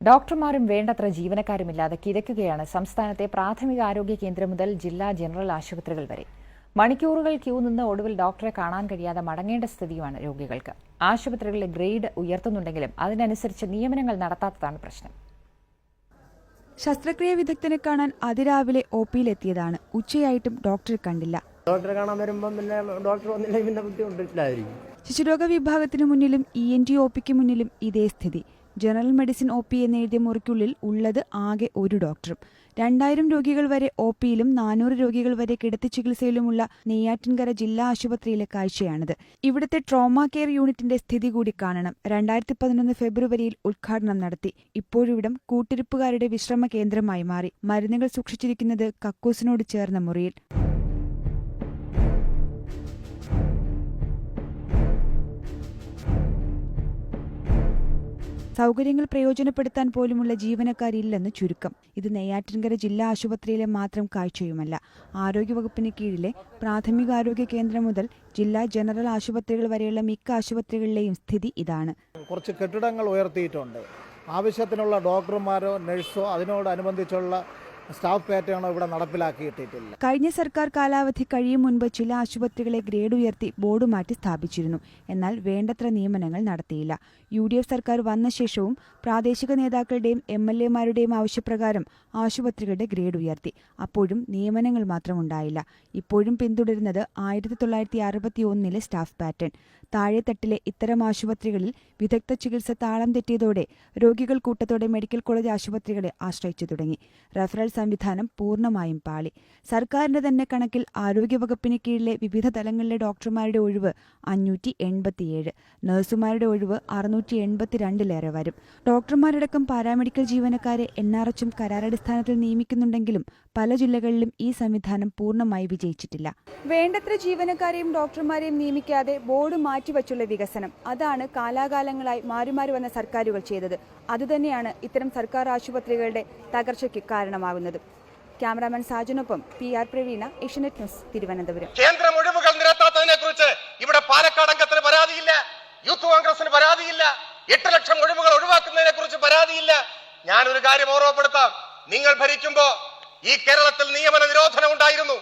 ഡോക്ടർമാരും വേണ്ടത്ര ജീവനക്കാരുമില്ലാതെ കിതയ്ക്കുകയാണ് സംസ്ഥാനത്തെ പ്രാഥമിക ആരോഗ്യ കേന്ദ്രം മുതൽ ജില്ലാ ജനറൽ ആശുപത്രികൾ വരെ. മണിക്കൂറുകൾ ക്യൂ നിന്ന് ഒടുവിൽ ഡോക്ടറെ കാണാൻ കഴിയാതെ മടങ്ങേണ്ട സ്ഥിതിയുമാണ് രോഗികൾക്ക്. ആശുപത്രികളിലെ ഗ്രേഡ് ഉയർത്തുന്നുണ്ടെങ്കിലും അതിനനുസരിച്ച് നിയമനങ്ങൾ നടത്താത്തതാണ് പ്രശ്നം. ശസ്ത്രക്രിയ വിദഗ്ധനെ കാണാൻ അതിരാവിലെ ഒ പിയിലെത്തിയതാണ്. ഉച്ചയായിട്ടും ഡോക്ടറെ കണ്ടില്ല. ഡോക്ടറെ കാണാൻ വരുമ്പം പിന്നെ ഡോക്ടർ വന്നില്ലെങ്കിൽ പിന്നെ ബുദ്ധിമുട്ടില്ലായിരിക്കും. ശിശുരോഗ വിഭാഗത്തിനു മുന്നിലും ഇ എൻ ടി ഒ പിക്ക് മുന്നിലും ഇതേ സ്ഥിതി. ജനറൽ മെഡിസിൻ ഒ പി എന്നെഴുതിയ മുറിക്കുള്ളിൽ ഉള്ളത് ആകെ ഒരു ഡോക്ടറും. രണ്ടായിരം രോഗികൾ വരെ ഒ പിയിലും നാനൂറ് രോഗികൾ വരെ കിടത്തി ചികിത്സയിലുമുള്ള നെയ്യാറ്റിൻകര ജില്ലാ ആശുപത്രിയിലെ കാഴ്ചയാണിത്. ഇവിടുത്തെ ട്രോമ കെയർ യൂണിറ്റിന്റെ സ്ഥിതി കൂടി കാണണം. രണ്ടായിരത്തി പതിനൊന്ന് ഫെബ്രുവരിയിൽ ഉദ്ഘാടനം നടത്തി. ഇപ്പോഴിവിടം കൂട്ടിരിപ്പുകാരുടെ വിശ്രമ കേന്ദ്രമായി മാറി. മരുന്നുകൾ സൂക്ഷിച്ചിരിക്കുന്നത് കക്കൂസിനോട് ചേർന്ന മുറിയിൽ. സൗകര്യങ്ങൾ പ്രയോജനപ്പെടുത്താൻ പോലുമുള്ള ജീവനക്കാരില്ലെന്ന് ചുരുക്കം. ഇത് നെയ്യാറ്റിൻകര ജില്ലാ ആശുപത്രിയിലെ മാത്രം കാഴ്ചയുമല്ല. ആരോഗ്യവകുപ്പിന് കീഴിലെ പ്രാഥമികാരോഗ്യ കേന്ദ്രം മുതൽ ജില്ലാ ജനറൽ ആശുപത്രികൾ വരെയുള്ള മിക്ക ആശുപത്രികളിലെയും സ്ഥിതി ഇതാണ്. കുറച്ച് കെട്ടിടങ്ങൾ ഉയർത്തിയിട്ടുണ്ട്. ആവശ്യത്തിനുള്ള ഡോക്ടർമാരോ നഴ്സോ അതിനോടനുബന്ധിച്ചുള്ള സ്റ്റാഫ് പാറ്റേണോ ഇവിടെ നടപ്പിലാക്കിയിട്ടില്ല കഴിഞ്ഞ സർക്കാർ കാലാവധി കഴിയും മുൻപ് ചില ആശുപത്രികളെ ഗ്രേഡ് ഉയർത്തി ബോർഡ് മാറ്റി സ്ഥാപിച്ചിരുന്നു. എന്നാൽ വേണ്ടത്ര നിയമനങ്ങൾ നടത്തിയില്ല. യു ഡി എഫ് സർക്കാർ വന്ന ശേഷവും പ്രാദേശിക നേതാക്കളുടെയും എം എൽ എമാരുടെയും ആവശ്യപ്രകാരം ആശുപത്രികളുടെ ഗ്രേഡ് ഉയർത്തി. അപ്പോഴും നിയമനങ്ങൾ മാത്രം ഉണ്ടായില്ല. ഇപ്പോഴും പിന്തുടരുന്നത് ആയിരത്തി തൊള്ളായിരത്തി അറുപത്തി ഒന്നിലെ സ്റ്റാഫ് പാറ്റേൺ. താഴെത്തട്ടിലെ ഇത്തരം ആശുപത്രികളിൽ വിദഗ്ധ ചികിത്സ താളം തെറ്റിയതോടെ രോഗികൾ കൂട്ടത്തോടെ മെഡിക്കൽ കോളേജ് ആശുപത്രികളെ ആശ്രയിച്ചു തുടങ്ങി. റഫറൽ സംവിധാനം പൂർണമായും പാളി. സർക്കാരിന്റെ തന്നെ കണക്കിൽ ആരോഗ്യവകുപ്പിന് കീഴിലെ വിവിധ തലങ്ങളിലെ ഡോക്ടർമാരുടെ ഒഴിവ് അഞ്ഞൂറ്റി എൺപത്തിയേഴ് നഴ്സുമാരുടെ ഒഴിവ് അറുന്നൂറ്റി എൺപത്തിരണ്ടിലേറെ വരും. ഡോക്ടർമാരടക്കം പാരാമെഡിക്കൽ ജീവനക്കാരെ എൻ ആർ എച്ചും കരാറടിസ്ഥാനത്തിൽ നിയമിക്കുന്നുണ്ടെങ്കിലും പല ജില്ലകളിലും ഈ സംവിധാനം പൂർണമായി വിജയിച്ചിട്ടില്ല. വേണ്ടത്ര ജീവനക്കാരെയും ഡോക്ടർമാരെയും നിയമിക്കാതെ ബോർഡ് മാറ്റിവച്ചുള്ള വികസനം. അതാണ് കാലാകാലങ്ങളായി മാറി മാറി വന്ന സർക്കാരുകൾ ചെയ്തത്. അതുതന്നെയാണ് ഇത്തരം സർക്കാർ ആശുപത്രികളുടെ തകർച്ചയ്ക്ക് കാരണമാകുന്നത്. Cameraman സാജനൊപ്പം P R Praveena Asianet News Thiruvananthapuram. കേന്ദ്രം ഒഴിവുകൾ നിരത്താത്തതിനെ കുറിച്ച് ഇവിടെ പാലക്കാട് അംഗത്തിന് പരാതിയില്ല. യൂത്ത് കോൺഗ്രസിന് പരാതിയില്ല. എട്ട് ലക്ഷം ഒഴിവുകൾ ഒഴിവാക്കുന്നതിനെ കുറിച്ച് പരാതിയില്ല. ഞാൻ ഒരു കാര്യം ഓർമ്മപ്പെടുത്താം. നിങ്ങൾ ഭരിക്കുമ്പോ ഈ കേരളത്തിൽ നിയമന നിരോധനം ഉണ്ടായിരുന്നു.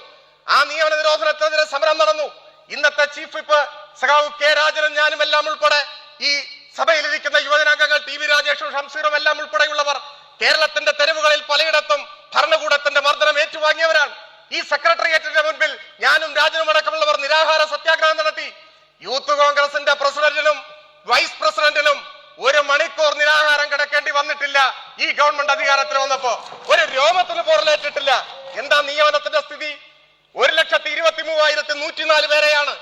ആ നിയമന നിരോധനത്തിനെതിരെ സമരം നടന്നു. ഇന്നത്തെ ചീഫ് വിപ്പ് സഖാവ് കെ രാജനും ഞാനും എല്ലാം ഉൾപ്പെടെ ഈ സഭയിലിരിക്കുന്ന യുവജനാംഗങ്ങൾ ടി വി രാജേഷും ഷംസീറും എല്ലാം ഉൾപ്പെടെയുള്ളവർ കേരളത്തിന്റെ തെരുവുകളിൽ പലയിടത്തും ഭരണകൂടത്തിന്റെ മർദ്ദനം ഏറ്റുവാങ്ങിയവരാണ്. ഈ സെക്രട്ടേറിയറ്റിന്റെ മുൻപിൽ ഞാനും രാജനും അടക്കമുള്ളവർ നിരാഹാര സത്യാഗ്രഹം നടത്തി. യൂത്ത് കോൺഗ്രസിന്റെ പ്രസിഡന്റിനും വൈസ് പ്രസിഡന്റിനും ഒരു മണിക്കൂർ നിരാഹാരം കിടക്കേണ്ടി വന്നിട്ടില്ല ഈ ഗവൺമെന്റ് അധികാരത്തിൽ വന്നപ്പോ. ഒരു രോമത്തിന് പോറലേറ്റിട്ടില്ല. എന്താ നിയമനത്തിന്റെ സ്ഥിതി? ഒരു ലക്ഷത്തി ഇരുപത്തി മൂവായിരത്തി നൂറ്റിനാല് പേരെയാണ്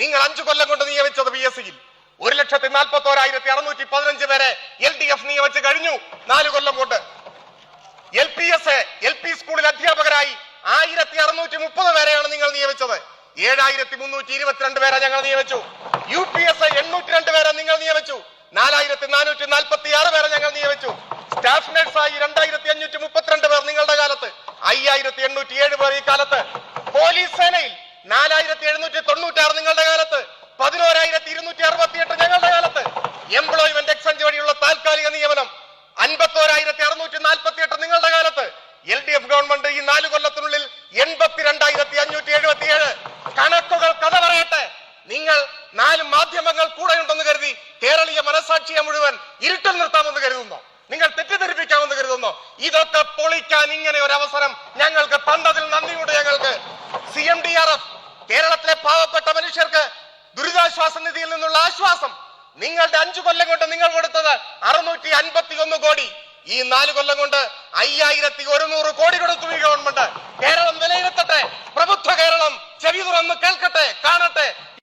നിങ്ങൾ അഞ്ചു കൊല്ലം കൊണ്ട് നിയമിച്ചത് പി എസ് സിയിൽ ഒരു ലക്ഷത്തി നാൽപ്പത്തി ഓരായിരത്തി അറുന്നൂറ്റി പതിനഞ്ച് പേരെ എൽ ഡി എഫ് നിയമിച്ച് കഴിഞ്ഞു. നാല് കൊല്ലം കൊണ്ട്. L P S L P സ്കൂളിൽ അധ്യാപകരായി ആയിരത്തി അറുന്നൂറ്റി മുപ്പത് പേരെയാണ് നിങ്ങൾ നിയമിച്ചത്. ഏഴായിരത്തി മുന്നൂറ്റി ഇരുപത്തിരണ്ട് പേരെ ഞങ്ങൾ നിയമിച്ചു. യു പി എസ് എണ്ണൂറ്റി രണ്ട് പേരെ നിങ്ങൾ നിയമിച്ചു. നാലായിരത്തി നാനൂറ്റി നാൽപ്പത്തി ആറ് പേരെ ഞങ്ങൾ നിയമിച്ചു. സ്റ്റാഫ് നഴ്സായി രണ്ടായിരത്തി അഞ്ഞൂറ്റി മുപ്പത്തിരണ്ട് പേർ നിങ്ങളുടെ കാലത്ത്. അയ്യായിരത്തി എണ്ണൂറ്റി ഏഴ് പേർ ഈ കാലത്ത്. പോലീസ് സേനയിൽ നാലായിരത്തി എഴുന്നൂറ്റി തൊണ്ണൂറ്റാറ് നിങ്ങളുടെ കാലത്ത് പതിനോരായിരത്തി ഇരുന്നൂറ്റി അറുപത്തി എട്ട് ഞങ്ങളുടെ കാലത്ത്. എംപ്ലോയ്മെന്റ് എക്സ്ചേഞ്ച് വഴിയുള്ള താൽക്കാലിക നിയമനം അൻപത്തോരായിരത്തി അറുന്നൂറ്റി നാൽപ്പത്തി എട്ട് നിങ്ങളുടെ കാലത്ത്. എൽ ഡി എഫ് ഗവൺമെന്റ് ഈ നാല് കൊല്ലത്തിനുള്ളിൽ എൺപത്തിരണ്ടായിരത്തി അഞ്ഞൂറ്റി എഴുപത്തി ഏഴ് കണക്കുകൾ കഥ പറയട്ടെ. നിങ്ങൾ നാല് മാധ്യമങ്ങൾ കൂടെയുണ്ടെന്ന് കരുതി കേരളീയ മനസാക്ഷിയെ മുഴുവൻ ഇരുട്ടിൽ നിർത്താമെന്ന് കരുതുന്നോ. നിങ്ങൾ തെറ്റിദ്ധരിപ്പിക്കാമെന്ന് കരുതുന്നോ. ഇതൊക്കെ പൊളിക്കാൻ ഇങ്ങനെ ഒരു അവസരം ഞങ്ങൾക്ക് തന്നതിൽ നന്ദിയുണ്ട് ഞങ്ങൾക്ക് C M D R F കേരളത്തിലെ പാവപ്പെട്ട മനുഷ്യർക്ക് ദുരിതാശ്വാസ നിധിയിൽ നിന്നുള്ള ആശ്വാസം നിങ്ങളുടെ അഞ്ചു കൊല്ലം കൊണ്ട് നിങ്ങൾ കൊടുത്തത് അറുന്നൂറ്റി അൻപത്തി ഒന്ന് കോടി. ഈ നാല് കൊല്ലം കൊണ്ട് അയ്യായിരത്തി ഒരുന്നൂറ് കോടി കൊടുത്തു ഈ ഗവൺമെന്റ് കേരളം വിലയിരുത്തട്ടെ. പ്രബുദ്ധ കേരളം ചെവി തുറന്ന് കേൾക്കട്ടെ കാണട്ടെ.